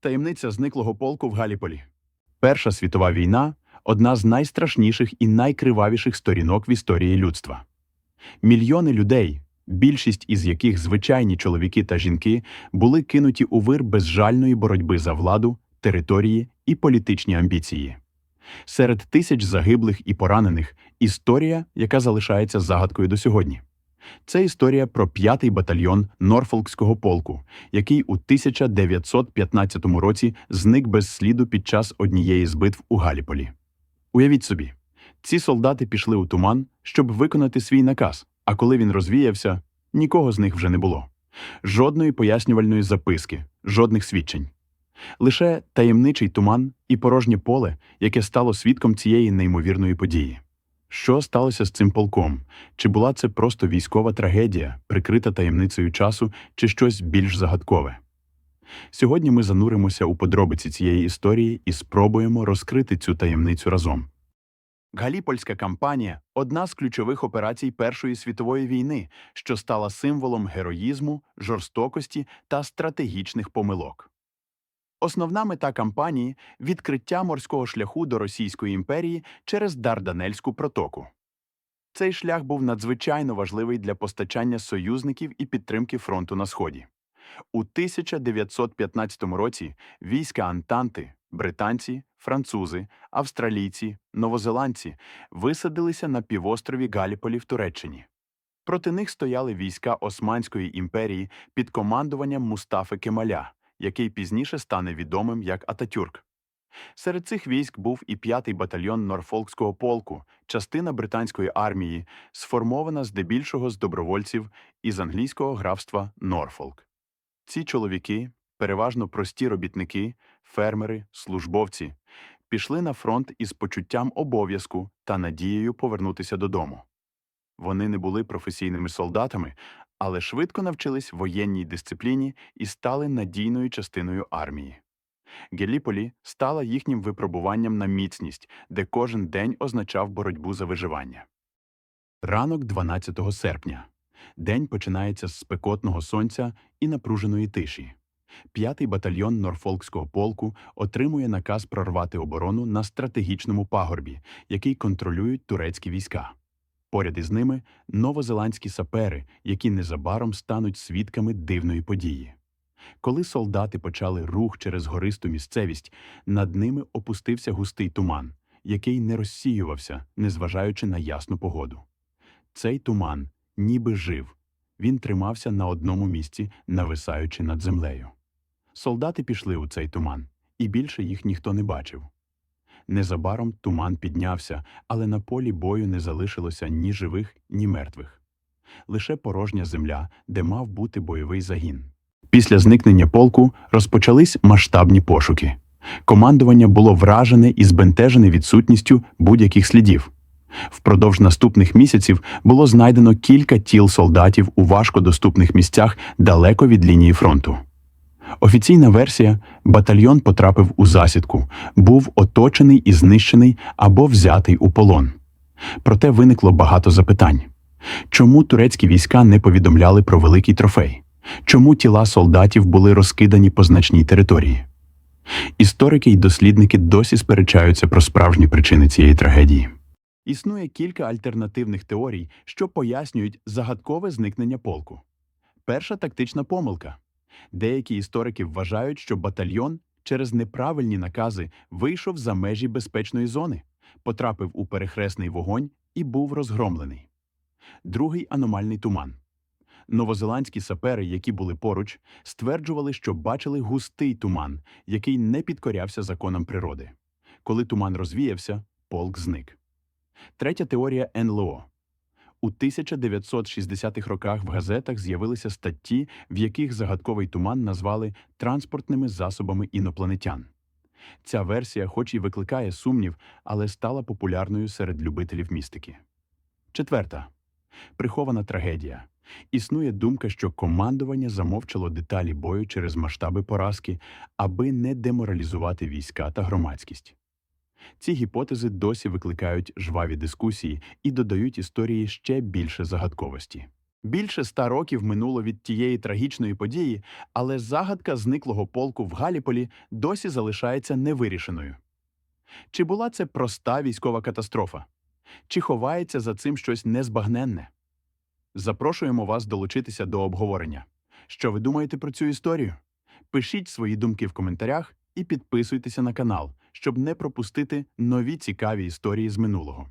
Таємниця зниклого полку в Галіполі. Перша світова війна одна з найстрашніших і найкривавіших сторінок в історії людства. Мільйони людей, більшість із яких звичайні чоловіки та жінки, були кинуті у вир безжальної боротьби за владу, території і політичні амбіції. Серед тисяч загиблих і поранених історія, яка залишається загадкою до сьогодні. Це історія про 5-й батальйон Норфолкського полку, який у 1915 році зник без сліду під час однієї з битв у Галіполі. Уявіть собі, ці солдати пішли у туман, щоб виконати свій наказ, а коли він розвіявся, нікого з них вже не було. Жодної пояснювальної записки, жодних свідчень. Лише таємничий туман і порожнє поле, яке стало свідком цієї неймовірної події. Що сталося з цим полком? Чи була це просто військова трагедія, прикрита таємницею часу, чи щось більш загадкове? Сьогодні ми зануримося у подробиці цієї історії і спробуємо розкрити цю таємницю разом. Галіпольська кампанія одна з ключових операцій Першої світової війни, що стала символом героїзму, жорстокості та стратегічних помилок. Основна мета кампанії відкриття морського шляху до Російської імперії через Дарданельську протоку. Цей шлях був надзвичайно важливий для постачання союзників і підтримки фронту на сході. У 1915 році війська Антанти, британці, французи, австралійці, новозеландці висадилися на півострові Галіполі в Туреччині. Проти них стояли війська Османської імперії під командуванням Мустафи Кемаля, який пізніше стане відомим як Ататюрк. Серед цих військ був і 5-й батальйон Норфолкського полку, частина британської армії, сформована здебільшого з добровольців із англійського графства Норфолк. Ці чоловіки, переважно прості робітники, фермери, службовці, пішли на фронт із почуттям обов'язку та надією повернутися додому. Вони не були професійними солдатами, але швидко навчились воєнній дисципліні і стали надійною частиною армії. Геліполі стала їхнім випробуванням на міцність, де кожен день означав боротьбу за виживання. Ранок 12 серпня. День починається з спекотного сонця і напруженої тиші. П'ятий батальйон Норфолкського полку отримує наказ прорвати оборону на стратегічному пагорбі, який контролюють турецькі війська. Поряд із ними новозеландські сапери, які незабаром стануть свідками дивної події. Коли солдати почали рух через гористу місцевість, над ними опустився густий туман, який не розсіювався, незважаючи на ясну погоду. Цей туман ніби жив. Він тримався на одному місці, нависаючи над землею. Солдати пішли у цей туман, і більше їх ніхто не бачив. Незабаром туман піднявся, але на полі бою не залишилося ні живих, ні мертвих. Лише порожня земля, де мав бути бойовий загін. Після зникнення полку розпочались масштабні пошуки. Командування було вражене і збентежене відсутністю будь-яких слідів. Впродовж наступних місяців було знайдено кілька тіл солдатів у важкодоступних місцях далеко від лінії фронту. Офіційна версія батальйон потрапив у засідку, був оточений і знищений або взятий у полон. Проте виникло багато запитань. Чому турецькі війська не повідомляли про великий трофей? Чому тіла солдатів були розкидані по значній території? Історики й дослідники досі сперечаються про справжні причини цієї трагедії. Існує кілька альтернативних теорій, що пояснюють загадкове зникнення полку. Перша тактична помилка. Деякі історики вважають, що батальйон через неправильні накази вийшов за межі безпечної зони, потрапив у перехресний вогонь і був розгромлений. Другий аномальний туман. Новозеландські сапери, які були поруч, стверджували, що бачили густий туман, який не підкорявся законам природи. Коли туман розвіявся, полк зник. Третя теорія НЛО. У 1960-х роках в газетах з'явилися статті, в яких загадковий туман назвали транспортними засобами інопланетян. Ця версія, хоч і викликає сумнів, але стала популярною серед любителів містики. Четверта. Прихована трагедія. Існує думка, що командування замовчало деталі бою через масштаби поразки, аби не деморалізувати війська та громадськість. Ці гіпотези досі викликають жваві дискусії і додають історії ще більше загадковості. Більше ста років минуло від тієї трагічної події, але загадка зниклого полку в Галіполі досі залишається невирішеною. Чи була це проста військова катастрофа? Чи ховається за цим щось незбагненне? Запрошуємо вас долучитися до обговорення. Що ви думаєте про цю історію? Пишіть свої думки в коментарях і підписуйтеся на канал, щоб не пропустити нові цікаві історії з минулого.